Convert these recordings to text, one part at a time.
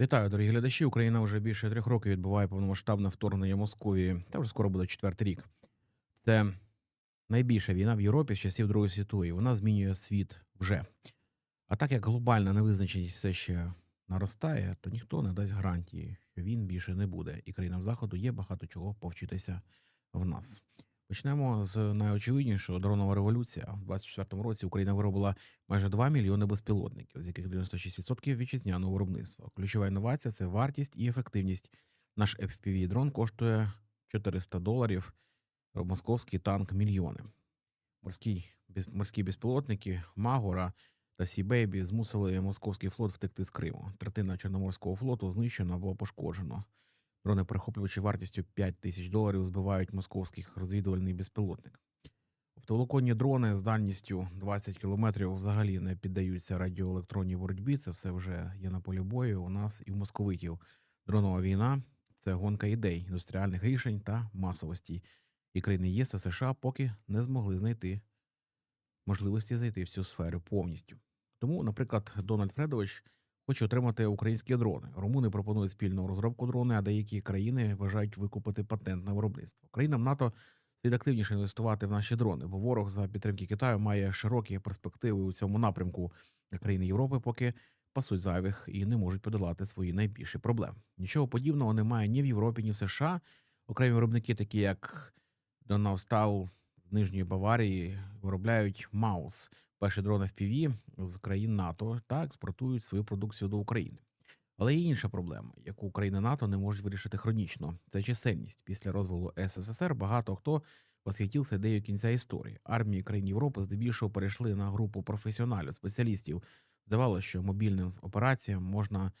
Вітаю, дорогі глядачі. Україна вже більше трьох років відбуває повномасштабне вторгнення Московії. Та вже скоро буде четвертий рік. Це найбільша війна в Європі з часів Другої світової. Вона змінює світ вже. А так як глобальна невизначеність все ще наростає, то ніхто не дасть гарантії, що він більше не буде. І країнам заходу є багато чого повчитися в нас. Почнемо з найочевиднішого дронова революція. У 24-му році Україна виробила майже 2 мільйони безпілотників, з яких 96% вітчизняного виробництва. Ключова інновація це вартість і ефективність. Наш fpv дрон коштує 400 доларів, московський танк мільйони. Морські, морські безпілотники Магора та Сі-Бейбі змусили московський флот втекти з Криму. Третина Чорноморського флоту знищено або пошкоджено. Дрони перехоплювачі вартістю 5 тисяч доларів збивають московських розвідувальний безпілотник. Оптоволоконні дрони з дальністю 20 кілометрів взагалі не піддаються радіоелектронній боротьбі. Це все вже є на полі бою у нас і в московитів. Дронова війна це гонка ідей, індустріальних рішень та масовості. І країни ЄС та США поки не змогли знайти можливості зайти в цю сферу повністю. Тому, наприклад, Дональд Фредович хоче отримати українські дрони. Румуни пропонують спільну розробку дрони, а деякі країни вважають викупити патент на виробництво. Країнам НАТО слід активніше інвестувати в наші дрони, бо ворог за підтримки Китаю має широкі перспективи у цьому напрямку. Країни Європи поки пасуть зайвих і не можуть подолати свої найбільші проблеми. Нічого подібного немає ні в Європі, ні в США. Окремі виробники, такі як Donaustahl з Нижньої Баварії, виробляють Маус, перші дрони FPV з країн НАТО та експортують свою продукцію до України. Але є інша проблема, яку країни НАТО не можуть вирішити хронічно. Це чисельність. Після розвалу СССР багато хто восхитівся ідеєю кінця історії. Армії країн Європи здебільшого перейшли на групу професіоналів, спеціалістів. Здавалося, що мобільним операціям можна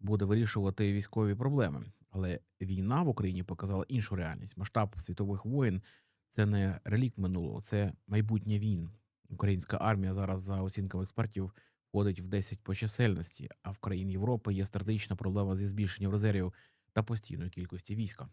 буде вирішувати військові проблеми. Але війна в Україні показала іншу реальність. Масштаб світових воєн це не релікт минулого, це майбутнє війн. Українська армія зараз, за оцінками експертів, входить в 10 по чисельності, а в країн Європи є стратегічна проблема зі збільшенням резервів та постійної кількості війська.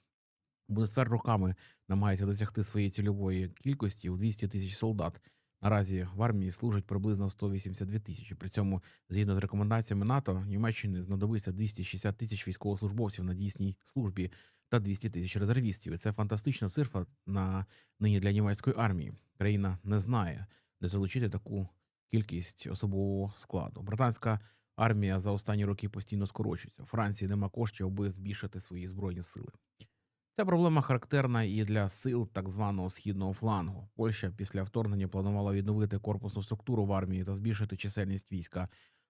Бундесвер роками намагається досягти своєї цільової кількості у 200 тисяч солдат. Наразі в армії служать приблизно 182 тисячі. При цьому, згідно з рекомендаціями НАТО, Німеччині знадобиться 260 тисяч військовослужбовців на дійсній службі та 200 тисяч резервістів. І це фантастична цифра на нині для німецької армії. Країна не знає, залучити таку кількість особового складу. Британська армія за останні роки постійно скорочується. У Франції нема коштів, аби збільшити свої збройні сили. Ця проблема характерна і для сил так званого східного флангу. Польща після вторгнення планувала відновити корпусну структуру в армії та збільшити чисельність війська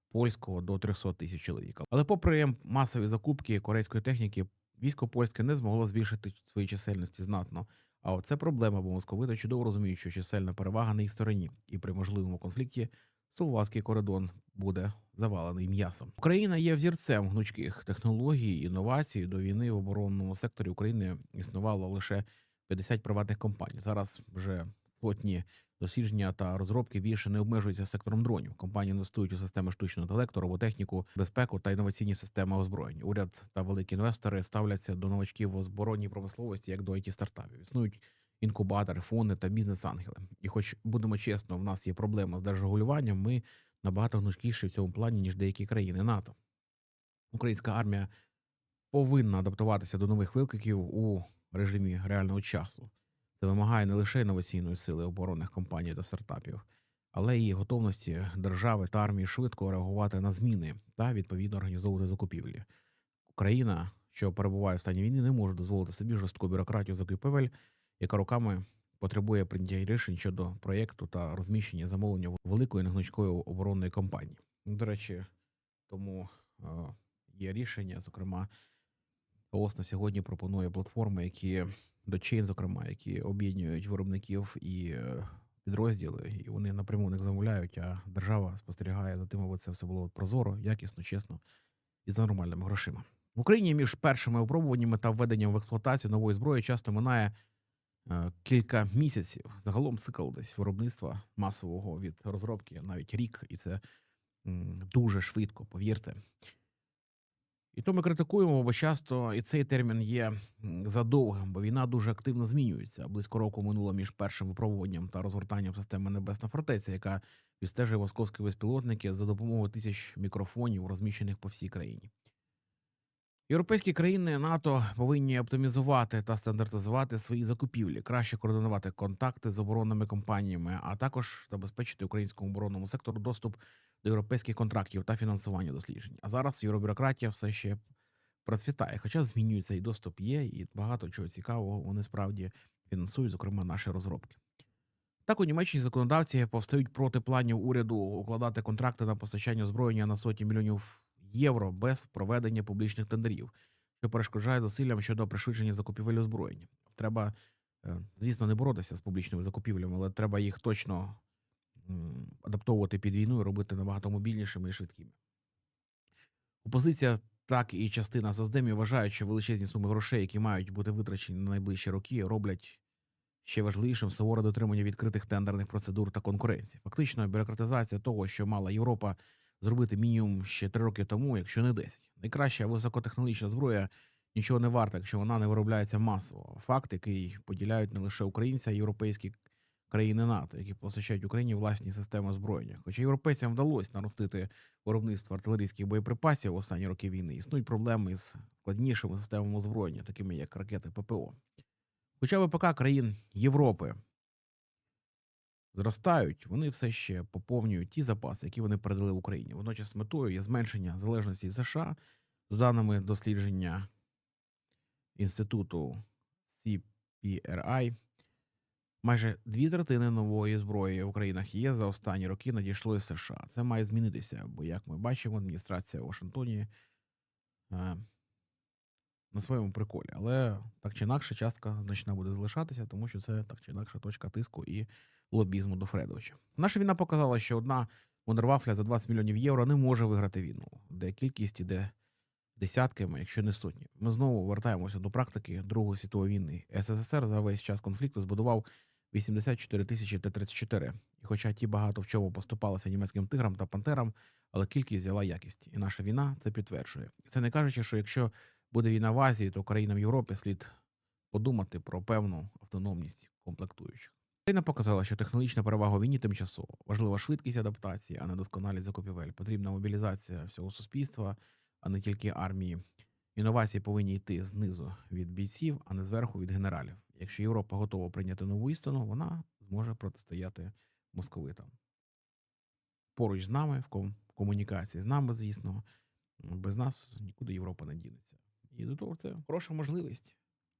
польського до 300 тисяч чоловік. Але, попри масові закупки корейської техніки, військо польське не змогло збільшити свої чисельності знатно. А от це проблема, бо московити чудово розуміють, що чисельна перевага на їх стороні, і при можливому конфлікті Словацький коридон буде завалений м'ясом. Україна є взірцем гнучких технологій, інновацій. До війни в оборонному секторі України існувало лише 50 приватних компаній. Зараз вже сотні дослідження та розробки більше не обмежуються сектором дронів. Компанії інвестують у системи штучного інтелекту, роботехніку, безпеку та інноваційні системи озброєнь. Уряд та великі інвестори ставляться до новачків в озборонній промисловості як до it стартапів. Існують інкубатори, фонди та бізнес-ангели. І, хоч будемо чесно, в нас є проблема з держрегулюванням, ми набагато гнучкіші в цьому плані ніж деякі країни НАТО. Українська армія повинна адаптуватися до нових викликів у режимі реального часу. Це вимагає не лише інноваційної сили оборонних компаній та стартапів, але й готовності держави та армії швидко реагувати на зміни та відповідно організовувати закупівлі. Україна, що перебуває в стані війни, не може дозволити собі жорстку бюрократію закупівель, яка роками потребує прийняття рішень щодо проєкту та розміщення замовлення великої негнучкої оборонної компанії. До речі, тому е, є рішення, зокрема, ООС на сьогодні пропонує платформи, які до Chain, зокрема, які об'єднують виробників і е, підрозділи, і вони напряму них замовляють, а держава спостерігає за тим, аби це все було прозоро, якісно, чесно і за нормальними грошима. В Україні між першими випробуваннями та введенням в експлуатацію нової зброї часто минає е, кілька місяців. Загалом цикл десь виробництва масового від розробки навіть рік, і це дуже швидко, повірте. І то ми критикуємо, бо часто і цей термін є задовгим, бо війна дуже активно змінюється. Близько року минуло між першим випробуванням та розгортанням системи Небесна фортеця, яка відстежує московські безпілотники за допомогою тисяч мікрофонів, розміщених по всій країні. Європейські країни НАТО повинні оптимізувати та стандартизувати свої закупівлі, краще координувати контакти з оборонними компаніями, а також забезпечити українському оборонному сектору доступ європейських контрактів та фінансування досліджень. А зараз євробюрократія все ще процвітає, хоча змінюється і доступ є, і багато чого цікавого вони справді фінансують, зокрема наші розробки. Так у Німеччині законодавці повстають проти планів уряду укладати контракти на постачання озброєння на сотні мільйонів євро без проведення публічних тендерів, що перешкоджає зусиллям щодо пришвидшення закупівель озброєння. Треба, е, звісно, не боротися з публічними закупівлями, але треба їх точно адаптовувати під війну і робити набагато мобільнішими і швидкими. Опозиція, так і частина создемів вважають, що величезні суми грошей, які мають бути витрачені на найближчі роки, роблять ще важливішим суворе дотримання відкритих тендерних процедур та конкуренції. Фактично, бюрократизація того, що мала Європа зробити мінімум ще три роки тому, якщо не 10. Найкраща високотехнологічна зброя нічого не варта, якщо вона не виробляється масово. Факт, який поділяють не лише українці, а й європейські країни НАТО, які постачають Україні власні системи озброєння. Хоча європейцям вдалося наростити виробництво артилерійських боєприпасів в останні роки війни, існують проблеми з складнішими системами озброєння, такими як ракети ППО. Хоча ВПК країн Європи зростають, вони все ще поповнюють ті запаси, які вони передали в Україні. Водночас метою є зменшення залежності США з даними дослідження інституту CPRI. Майже дві третини нової зброї в Українах є за останні роки надійшло із США. Це має змінитися, бо, як ми бачимо, адміністрація в Вашингтоні е, на своєму приколі. Але так чи інакше, частка значна буде залишатися, тому що це так чи інакше точка тиску і лобізму до Фредовича. Наша війна показала, що одна вундервафля за 20 мільйонів євро не може виграти війну, де кількість іде десятками, якщо не сотні. Ми знову вертаємося до практики Другої світової війни. СССР за весь час конфлікту збудував 84 тисячі Т-34. І хоча ті багато в чому поступалися німецьким тиграм та пантерам, але кількість взяла якість. І наша війна це підтверджує. Це не кажучи, що якщо буде війна в Азії, то країнам Європи слід подумати про певну автономність комплектуючих. Україна показала, що технологічна перевага війні тимчасово. Важлива швидкість адаптації, а не досконалість закупівель. Потрібна мобілізація всього суспільства, а не тільки армії. Інновації повинні йти знизу від бійців, а не зверху від генералів. Якщо Європа готова прийняти нову істину, вона зможе протистояти московитам. Поруч з нами, в комунікації з нами, звісно, без нас нікуди Європа не дінеться. І до того це хороша можливість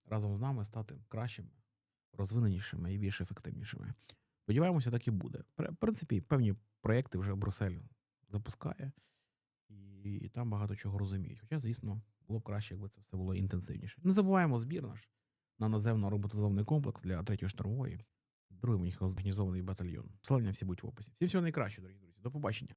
разом з нами стати кращими, розвиненішими і більш ефективнішими. Сподіваємося, так і буде. В принципі, певні проєкти вже Брюссель запускає, і там багато чого розуміють. Хоча, звісно, було б краще, якби це все було інтенсивніше. Не забуваємо збір наш на наземно роботизований комплекс для третьої штурмової, другий організований батальйон. Посилання всі будуть в описі. Всім всього найкраще, дорогі друзі. До побачення.